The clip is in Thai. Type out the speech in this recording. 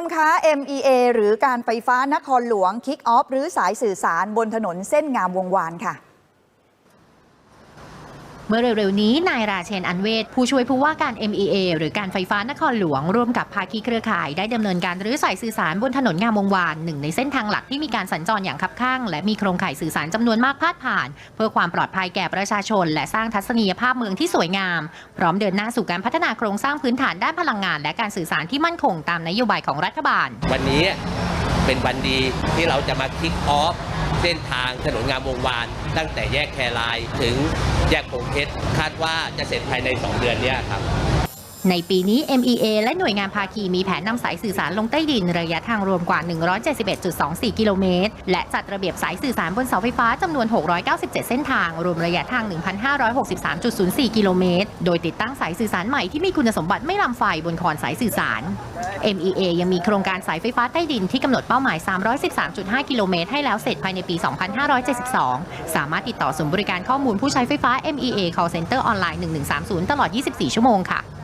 มคะ MEA หรือการไฟฟ้านครหลวงคิกออฟหรือสายสื่อสารบนถนนเส้นงามวงวานค่ะ เมื่อเร็วๆนี้นายราเชนอันเวศผู้ช่วยผู้ว่าการ MEA หรือการไฟฟ้านครหลวง ร่วมกับภาคีเครือข่ายได้ดำเนินการรื้อสายสื่อสารบนถนนงามวงวานหนึ่งในเส้นทางหลักที่มีการสัญจรอย่างคับข้าง และมีโครงข่ายสื่อสารจำนวนมากพาดผ่าน เพื่อความปลอดภัยแก่ประชาชน และสร้างทัศนียภาพเมืองที่สวยงาม พร้อมเดินหน้าสู่การพัฒนาโครงสร้างพื้นฐานด้านพลังงาน และการสื่อสารที่มั่นคงตามนโยบายของรัฐบาล วันนี้ เป็นวันดีที่เราจะมาคิกออฟเส้นทางถนนงามวงวาน ตั้งแต่แยกแครายถึงแยกโพงเพชรคาดว่าจะเสร็จภายใน 2 เดือนนี้ครับ ในปีนี้ MEA และหน่วยงานภาคีมีแผนนำสายสื่อสารลงใต้ดิน ระยะทางรวมกว่า 171.24 กิโลเมตร และจัดระเบียบสายสื่อสารบนเสาไฟฟ้าจำนวน 697 เส้นทาง รวมระยะทาง 1,563.04 กิโลเมตร โดยติดตั้งสายสื่อสารใหม่ที่มีคุณสมบัติไม่ลามไฟบนคอนสายสื่อสาร MEA ยังมีโครงการสายไฟฟ้าใต้ดินที่กำหนดเป้าหมาย 313.5 กิโลเมตรให้แล้วเสร็จภายในปี 2572 สามารถติดต่อศูนย์บริการข้อมูลผู้ใช้ไฟฟ้า MEA call center ออนไลน์1130 ตลอด 24 ชั่วโมงค่ะ